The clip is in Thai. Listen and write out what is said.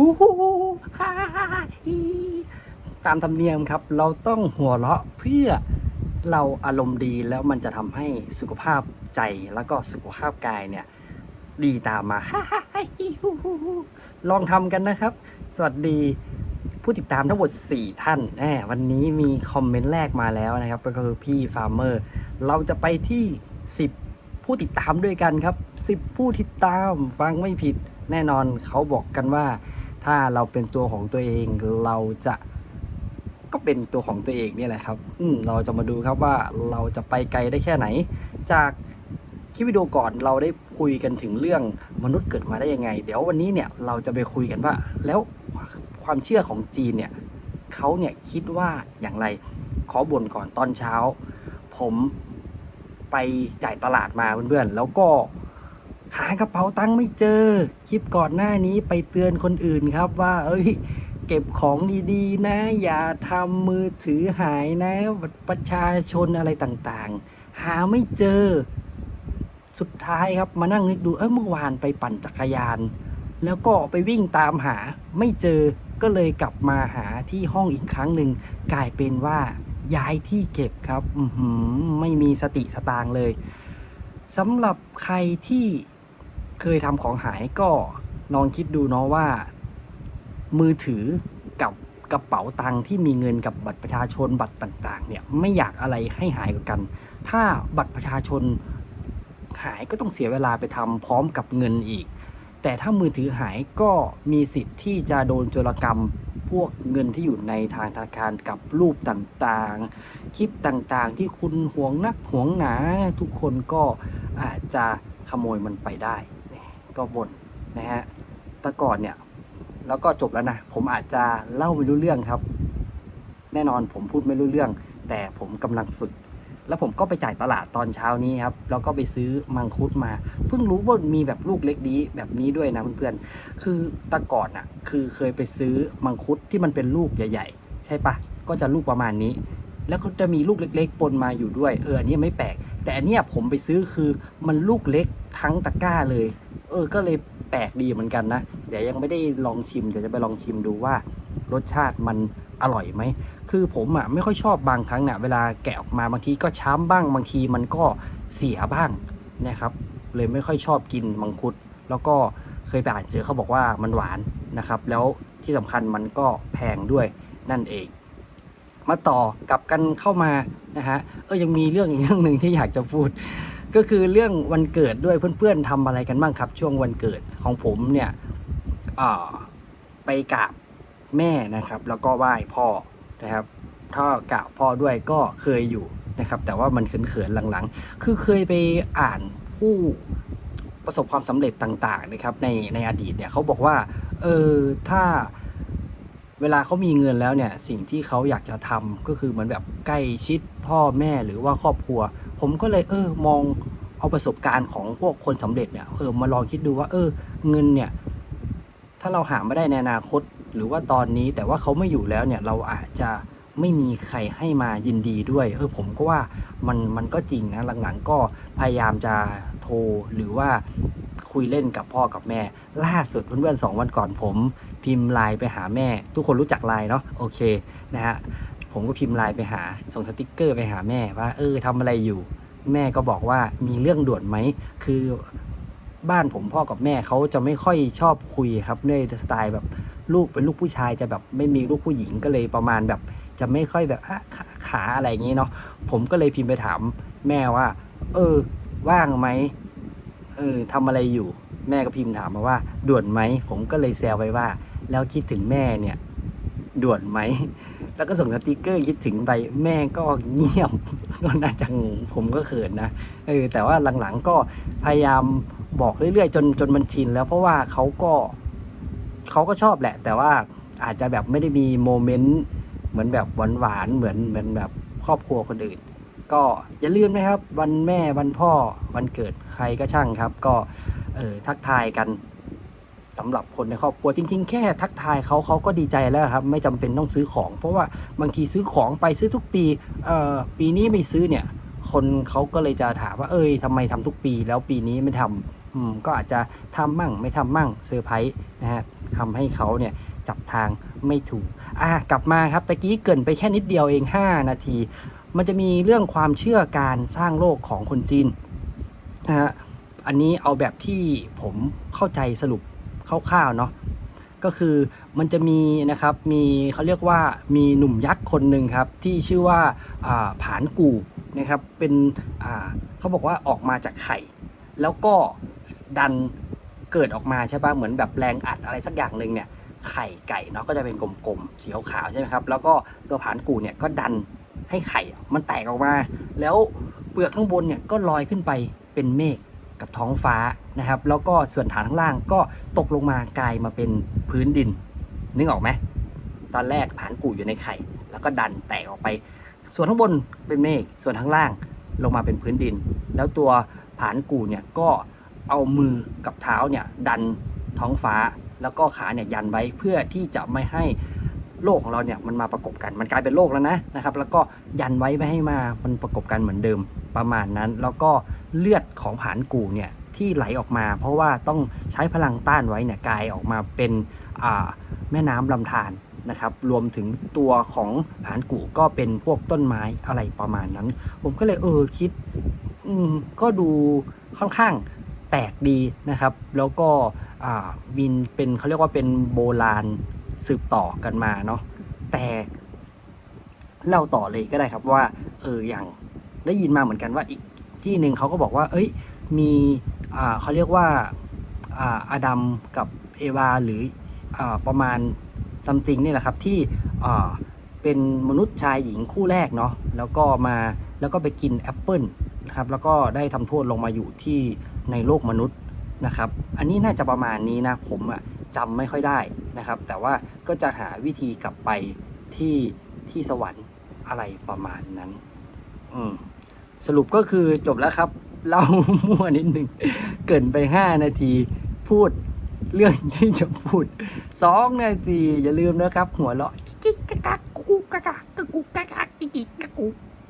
ฮู้ฮู้ฮ่าฮ่าฮ่าตามธรรมเนียมครับ เราต้องหัวเราะเพื่อเราอารมณ์ดีแล้วมันจะทำให้สุขภาพใจแล้วก็สุขภาพกายเนี่ย ดีตามมาฮ่าฮ่าฮ่าฮีฮู้ฮู้ฮู้ลองทำกันนะครับ สวัสดีผู้ติดตามทั้งหมด 4 ท่านแหมวันนี้มีคอมเมนต์แรกมาแล้วนะครับ ก็คือพี่ฟาร์มเมอร์ เราจะไปที่ 10 ผู้ติดตามด้วยกันครับ 10 ผู้ติดตามฟังไม่ผิดแน่นอนเขาบอกกันว่า ถ้าเราเป็นตัวของตัวเองเราจะก็เป็นตัวของตัวเองนี่แหละครับ อืมเราจะมาดูครับว่าเราจะไปไกลได้แค่ไหน จากคลิปวิดีโอก่อนเราได้คุยกันถึงเรื่องมนุษย์เกิดมาได้ยังไง เดี๋ยววันนี้เนี่ยเราจะไปคุยกันว่า แล้วความเชื่อของจีนเนี่ยเขาเนี่ยคิดว่าอย่างไร ขอบ่นก่อนตอนเช้า ผมไปจ่ายตลาดมาเพื่อนๆ แล้วก็ หากระเป๋าตังค์ไม่เจอ คลิปก่อนหน้านี้ไปเตือนคนอื่นครับว่า เอ้ย เก็บของดีๆนะ อย่าทำมือถือหายนะบัตรประชาชนอะไรต่างๆ หาไม่เจอ สุดท้ายครับมานั่งนึกดู เออเมื่อวานไปปั่นจักรยาน แล้วก็ไปวิ่งตามหาไม่เจอก็เลยกลับมาหาที่ห้องอีกครั้งหนึ่งกลายเป็นว่าย้ายที่เก็บครับอืไม่มีสติสตางค์เลยสำหรับใครที่ เคยทำของหายก็ลองคิดดูเนาะว่า มือถือกับกระเป๋าตังค์ที่มีเงินกับบัตรประชาชนบัตรต่างๆ เนี่ยไม่อยากอะไรให้หายกว่ากัน ถ้าบัตรประชาชนหายก็ต้องเสียเวลาไปทำพร้อมกับเงินอีก แต่ถ้ามือถือหายก็มีสิทธิ์ที่จะโดนโจรกรรมพวกเงินที่อยู่ในทางธนาคารกับรูปต่างๆ คลิปต่างๆ ที่คุณห่วงนักห่วงหนาทุกคนก็อาจจะขโมยมันไปได้ ก็บ่นนะฮะแต่ก่อนเนี่ย แล้วก็จบแล้วนะ ผมอาจจะเล่าไม่รู้เรื่องครับ แน่นอนผมพูดไม่รู้เรื่อง แต่ผมกำลังฝึก แล้วผมก็ไปจ่ายตลาดตอนเช้านี้ครับ แล้วก็ไปซื้อมังคุดมา เพิ่งรู้ว่ามีแบบลูกเล็กดีแบบนี้ด้วยนะเพื่อนๆ คือแตะก่อนอะ คือเคยไปซื้อมังคุดที่มันเป็นลูกใหญ่ ๆ ใช่ปะ ก็จะลูกประมาณนี้แล้วก็จะมีลูกเล็ก ๆ ปนมาอยู่ด้วย เอออันนี้ไม่แปลก แต่อันเนี้ยผมไปซื้อคือมันลูกเล็กทั้งตะกร้าเลย เออ ก็เลยแปลกดีเหมือนกันนะเดี๋ยวยังไม่ได้ลองชิมเดี๋ยวจะไปลองชิมดูว่ารสชาติมันอร่อยไหม คือผมอะไม่ค่อยชอบบางครั้งเนี่ยเวลาแกะออกมาบางทีก็ช้ำบ้าง บางทีมันก็เสียบ้างนะครับ เลยไม่ค่อยชอบกินมังคุด แล้วก็เคยไปอ่านเจอเขาบอกว่ามันหวานนะครับ แล้วที่สำคัญมันก็แพงด้วยนั่นเอง มาต่อกลับกันเข้ามานะฮะเออยังมีเรื่องอีกเรื่องหนึ่งที่อยากจะพูด ก็คือเรื่องวันเกิดด้วยเพื่อนๆทำอะไรกันบ้างครับ ช่วงวันเกิดของผมเนี่ยอ่าไปกราบแม่นะครับ แล้วก็ไหว้พ่อนะครับ ถ้ากราบพ่อด้วยก็เคยอยู่นะครับ แต่ว่ามันเขินๆหลังๆ คือเคยไปอ่านผู้ประสบความสำเร็จต่างๆนะครับ ในในอดีตเนี่ยเขาบอกว่าเออถ้าเวลาเขามีเงินแล้วเนี่ยสิ่งที่เขาอยากจะทำก็คือเหมือนแบบใกล้ชิดพ่อแม่หรือว่าครอบครัว ผมก็เลยเออมองเอาประสบการณ์ของพวกคนสำเร็จเนี่ยเออมาลองคิดดูว่าเออเงินเนี่ยถ้าเราหาไม่ได้ในอนาคต หรือว่าตอนนี้แต่ว่าเขาไม่อยู่แล้วเนี่ยเราอาจจะไม่มีใครให้มายินดีด้วยเออผมก็ว่ามันมันก็จริงนะหลังๆก็พยายามจะโทรหรือว่าคุยเล่นกับพ่อกับแม่ ล่าสุดเพื่อนๆสองวันก่อนผม พิมพ์ไลน์ไปหาแม่ ทุกคนรู้จักไลน์เนาะโอเคนะฮะ ผมก็พิมพ์ไลน์ไปหา ส่งสติกเกอร์ไปหาแม่ว่าเออทำอะไรอยู่ แม่ก็บอกว่ามีเรื่องด่วนไหม คือบ้านผมพ่อกับแม่เขาจะไม่ค่อยชอบคุยครับด้วยสไตล์แบบลูกเป็นลูกผู้ชายจะแบบไม่มีลูกผู้หญิงก็เลยประมาณแบบ จะไม่ค่อยแบบอะขาขาอะไรอย่างนี้เนาะผมก็เลยพิมพ์ไปถามแม่ว่า เออ ว่างไหมเออทำอะไรอยู่ แม่ก็พิมพ์ถามมาว่า ด่วนไหม ผมก็เลยแซวไปว่า แล้วคิดถึงแม่เนี่ย ด่วนไหม แล้วก็ส่งสติกเกอร์คิดถึงไปแม่ก็เงียบก็น่าจะงงผมก็เขินนะเออแต่ว่าหลังๆก็พยายามบอกเรื่อยๆ จนจนมันชินแล้วเพราะว่าเขาก็เขาก็ชอบแหละ แต่ว่าอาจจะแบบไม่ได้มีโมเมนต์เหมือนแบบหวานๆเหมือนเหมือนแบบครอบครัวคนอื่น ก็อย่าลืมนะครับ วันแม่วันพ่อวันเกิดใครก็ช่างครับ ก็เออทักทายกัน สำหรับคนในครอบครัวจริง ๆ แค่ทักทายเขาเขาก็ดีใจแล้วครับ ไม่จำเป็นต้องซื้อของ เพราะว่าบางทีซื้อของไปซื้อทุกปีเอ่อปีนี้ไม่ซื้อเนี่ย คนเขาก็เลยจะถามว่าเอ้ยทำไมทำทุกปี แล้วปีนี้ไม่ทำอืมก็อาจจะทำมั่งไม่ทำมั่งเซอร์ไพรส์นะฮะทำให้เขาเนี่ยจับทางไม่ถูกอะกลับมาครับตะกี้เกินไปแค่นิดเดียวเอง 5 นาที มันจะมีเรื่องความเชื่อการสร้างโลกของคนจีนนะฮะอันนี้เอาแบบที่ผมเข้าใจสรุป คร่าวๆเนาะก็คือมันจะมีนะครับมีเขาเรียกว่ามีหนุ่มยักษ์คนหนึ่งครับที่ชื่อว่าผานกูนะครับเป็นเขาบอกว่าออกมาจากไข่ แล้วก็ดันเกิดออกมาใช่ปะเหมือนแบบแรงอัดอะไรสักอย่างหนึ่งเนี่ยไข่ไก่เนาะก็จะเป็นกลมๆสีขาวๆใช่ไหมครับแล้วก็ตัวผานกูเนี่ยก็ดันให้ไข่มันแตกออกมา แล้วเปลือกข้างบนเนี่ยก็ลอยขึ้นไปเป็นเมฆ กับท้องฟ้านะครับ แล้วก็ส่วนฐานข้างล่างก็ตกลงมากลายมาเป็นพื้นดิน นึกออกไหมตอนแรกผานกูอยู่ในไข่ แล้วก็ดันแตกออกไป ส่วนข้างบนเป็นเมฆส่วนข้างล่างลงมาเป็นพื้นดิน แล้วตัวผานกูเนี่ยก็เอามือกับเท้าเนี่ยดันท้องฟ้าแล้วก็ขาเนี่ยยันไว้เพื่อที่จะไม่ให้โลกของเราเนี่ยมันมาประกบกัน มันกลายเป็นโลกแล้วนะนะครับ แล้วก็ยันไว้ไม่ให้มามันประกบกันเหมือนเดิม ประมาณนั้น แล้วก็เลือดของผานกูเนี่ยที่ไหลออกมา เพราะว่าต้องใช้พลังต้านไว้เนี่ยกลายออกมาเป็นแม่น้ำลำธารนะครับรวมถึงตัวของผานกูก็เป็นพวกต้นไม้อะไรประมาณนั้น ผมก็เลยเออคิดก็ดูค่อนข้างแปลกดีนะครับ แล้วก็มินเป็นเขาเรียกว่าเป็นโบราณสืบต่อกันมาเนาะแต่เล่าต่อเลยก็ได้ครับว่าเอออย่าง ได้ยินมาเหมือนกันว่าอีกที่หนึ่งเขาก็บอกว่า เอ้ย มีอ่าเขาเรียกว่าอ่าอาดัมกับเอวาหรืออ่าประมาณซัมติงนี่แหละครับที่อ่าเป็นมนุษย์ชายหญิงคู่แรกเนาะแล้วก็มาแล้วก็ไปกินแอปเปิลนะครับแล้วก็ได้ทำโทษลงมาอยู่ที่ในโลกมนุษย์นะครับ อันนี้น่าจะประมาณนี้นะผมอะจำไม่ค่อยได้นะครับ แต่ว่าก็จะหาวิธีกลับไปที่ที่สวรรค์อะไรประมาณนั้น อืม สรุปก็คือจบแล้วครับ เล่ามั่วนิดหนึ่ง เกินไป 5 นาทีพูดเรื่องที่จะพูดสองนาทีอย่าลืมนะครับ หัวเราะกิ๊กกักกักกุกกักกักกุกกักกักกิ๊กกักกุก